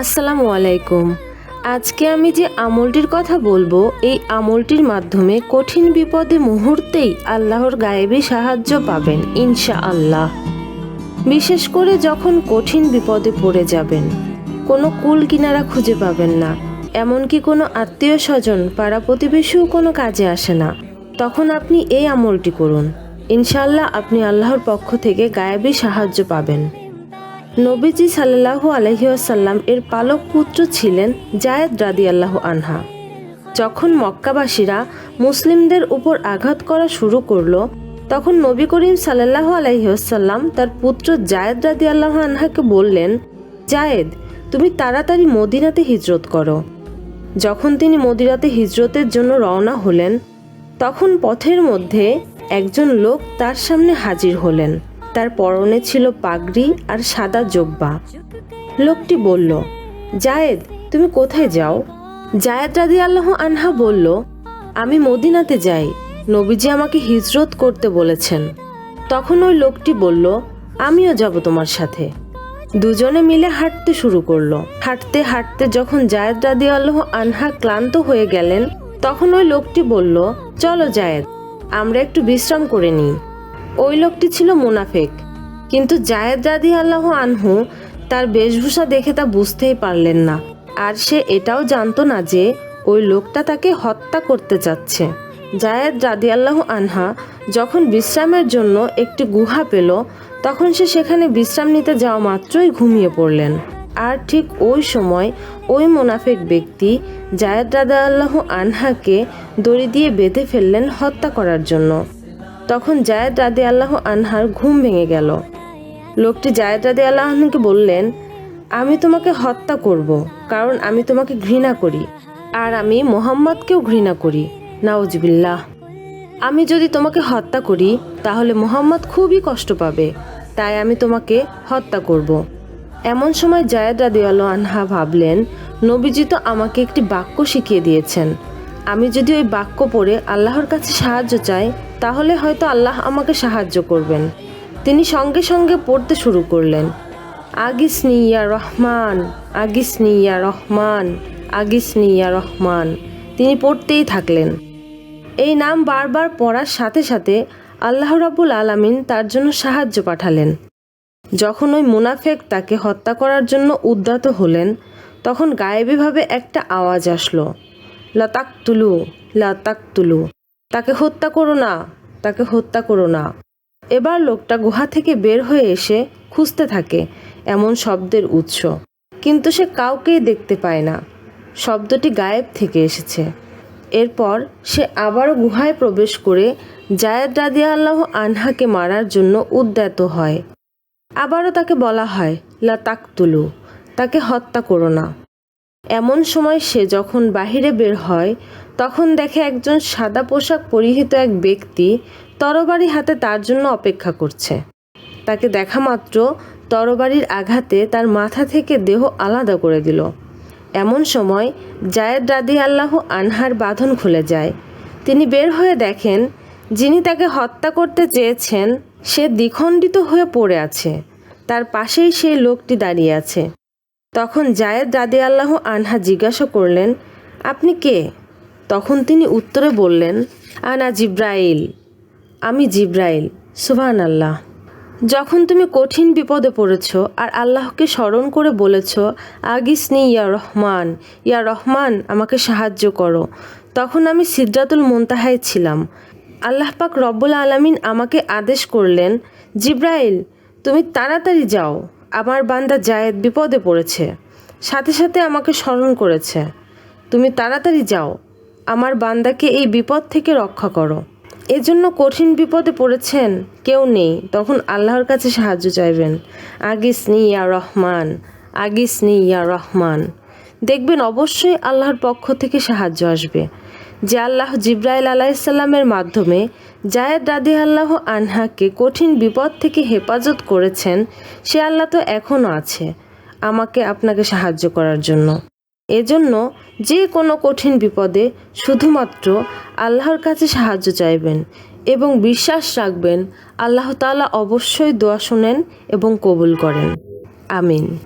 আসসালামু আলাইকুম। আজকে আমি যে আমলটির কথা বলব, এই আমলটির মাধ্যমে কঠিন বিপদে মুহূর্তেই আল্লাহর গায়েবী সাহায্য পাবেন ইনশা আল্লাহ বিশেষ করে যখন কঠিন বিপদে পড়ে যাবেন, কোনো কুল কিনারা খুঁজে পাবেন না, এমনকি কোনো আত্মীয় স্বজন, পাড়া প্রতিবেশীও কোনো কাজে আসে না। তখন আপনি এই আমলটি করুন। ইনশাআল্লাহ আপনি আল্লাহর পক্ষ থেকে গায়েবী সাহায্য পাবেন। নবীজি সাল্লাহু আলহিউসাল্লাম এর পালক পুত্র ছিলেন জায়েদ রাদি আল্লাহ আনহা। যখন মক্কাবাসীরা মুসলিমদের উপর আঘাত করা শুরু করল, তখন নবী করিম সাল্লাহ আলহিউসাল্লাম তার পুত্র জায়েদ রাদি আল্লাহ আনহাকে বললেন, জায়েদ, তুমি তাড়াতাড়ি মদিনাতে হিজরত করো। যখন তিনি মদিনাতে হিজরতের জন্য রওনা হলেন, তখন পথের মধ্যে একজন লোক তার সামনে হাজির হলেন। তার পরনে ছিল পাগড়ি আর সাদা জব্বা। লোকটি বলল, জায়েদ, তুমি কোথায় যাও? জায়েদ রাদি আল্লাহ আনহা বলল, আমি মদিনাতে যাই। নবীজি আমাকে হিজরত করতে বলেছেন। তখন ওই লোকটি বলল, আমিও যাব তোমার সাথে। দুজনে মিলে হাঁটতে শুরু করল। হাঁটতে হাঁটতে যখন জায়েদ রাদি আল্লাহ আনহা ক্লান্ত হয়ে গেলেন, তখন ওই লোকটি বলল, চলো জায়েদ, আমরা একটু বিশ্রাম করে নিই। ওই লোকটি ছিল মুনাফেক। কিন্তু জায়েদ রাদি আল্লাহ আনহু তার বেশভূষা দেখে তা বুঝতেই পারলেন না। আর সে এটাও জানতো না যে ওই লোকটা তাকে হত্যা করতে চাচ্ছে। জায়েদ রাদি আল্লাহ আনহা যখন বিশ্রামের জন্য একটি গুহা পেল, তখন সে সেখানে বিশ্রাম নিতে যাওয়া মাত্রই ঘুমিয়ে পড়লেন। আর ঠিক ওই সময় ওই মোনাফেক ব্যক্তি জায়েদ রাদা আল্লাহ আনহাকে দড়ি দিয়ে বেঁধে ফেললেন হত্যা করার জন্য। তখন জায়েদ রাদে আল্লাহ আনহার ঘুম ভেঙে গেল। লোকটি জায়েদ রাদে আল্লাহকে বললেন, আমি তোমাকে হত্যা করব, কারণ আমি তোমাকে ঘৃণা করি, আর আমি মোহাম্মদকেও ঘৃণা করি। নাউজবিল্লাহ। আমি যদি তোমাকে হত্যা করি, তাহলে মোহাম্মদ খুবই কষ্ট পাবে, তাই আমি তোমাকে হত্যা করব। এমন সময় জায়েদ রাদিয়াল আনহা ভাবলেন, নবীজি তো আমাকে একটি বাক্য শিখিয়ে দিয়েছেন আমি যদি ওই বাক্য পড়ে আল্লাহর কাছে সাহায্য চাই, তাহলে হয়তো আল্লাহ আমাকে সাহায্য করবেন। তিনি সঙ্গে সঙ্গে পড়তে শুরু করলেন। আগিসনি ইয়া রহমান আগিসনি ইয়া রহমান আগিসনি ইয়া রহমান। তিনি পড়তেই থাকলেন। এই নাম বারবার পড়ার সাথে সাথে আল্লাহ রাবুল আলামিন তার জন্য সাহায্য পাঠালেন। যখন ওই মুনাফেক তাকে হত্যা করার জন্য উদ্যত হলেন, তখন গায়েবীভাবে একটা আওয়াজ আসলো। লতাক তুলু লতাক তুলু তাকে হত্যা করো না, তাকে হত্যা করো না। এবার লোকটা গুহা থেকে বের হয়ে এসে খুঁজতে থাকে এমন শব্দের উৎস। কিন্তু সে কাউকেই দেখতে পায় না। শব্দটি গায়েব থেকে এসেছে। এরপর সে আবারও গুহায় প্রবেশ করে জায়েদ রাদিয়া আল্লাহ আনহাকে মারার জন্য উদ্যত হয়। আবারও তাকে বলা হয় লা তাকতুলু তাকে হত্যা করো না। এমন সময় সে যখন বাহিরে বের হয়, তখন দেখে একজন সাদা পোশাক পরিহিত এক ব্যক্তি তরবারি হাতে তার জন্য অপেক্ষা করছে। তাকে দেখা মাত্র তরবারির আঘাতে তার মাথা থেকে দেহ আলাদা করে দিল। এমন সময় জায়েদ রাদি আল্লাহ আনহার বাঁধন খুলে যায়। তিনি বের হয়ে দেখেন, যিনি তাকে হত্যা করতে চেয়েছেন, সে দ্বিখণ্ডিত হয়ে পড়ে আছে। তার পাশেই সেই লোকটি দাঁড়িয়ে আছে। তখন জায়েদ রাদি আল্লাহ আনহা জিজ্ঞাসা করলেন, আপনি কে? তখন তিনি উত্তরে বললেন, আনা জিব্রাইল। আমি জিব্রাইল সুবহান আল্লাহ যখন তুমি কঠিন বিপদে পড়েছ আর আল্লাহকে স্মরণ করে বলেছ, আগিসনি ইয়া রহমান ইয়া রহমান, আমাকে সাহায্য করো, তখন আমি সিদ্রাতুল মুনতাহায় ছিলাম। আল্লাহ পাক রব্বুল আলামিন আমাকে আদেশ করলেন, জিব্রাইল, তুমি তাড়াতাড়ি যাও। আমার বান্দা জায়েদ বিপদে পড়েছে। সাথে সাথে আমাকে স্মরণ করেছে। তুমি তাড়াতাড়ি যাও। আমার বান্দাকে এই বিপদ থেকে রক্ষা করো। এজন্য কঠিন বিপদে পড়েছেন কেউ নেই। তখন আল্লাহর কাছে সাহায্য চাইবেন। আগিসনি ইয়া রহমান আগিসনি ইয়া রহমান। দেখবেন অবশ্যই আল্লাহর পক্ষ থেকে সাহায্য আসবে। যে আল্লাহ জিব্রাইল আলাইসাল্লামের মাধ্যমে জায়েদ রাদি আল্লাহ আনহাকে কঠিন বিপদ থেকে হেফাজত করেছেন, সে আল্লাহ তো এখনও আছে। আমাকে আপনাকে সাহায্য করার জন্য। এজন্য যে কোনো কঠিন বিপদে শুধুমাত্র আল্লাহর কাছে সাহায্য চাইবেন এবং বিশ্বাস রাখবেন, আল্লাহ তাআলা অবশ্যই দোয়া শুনেন এবং কবুল করেন। আমিন।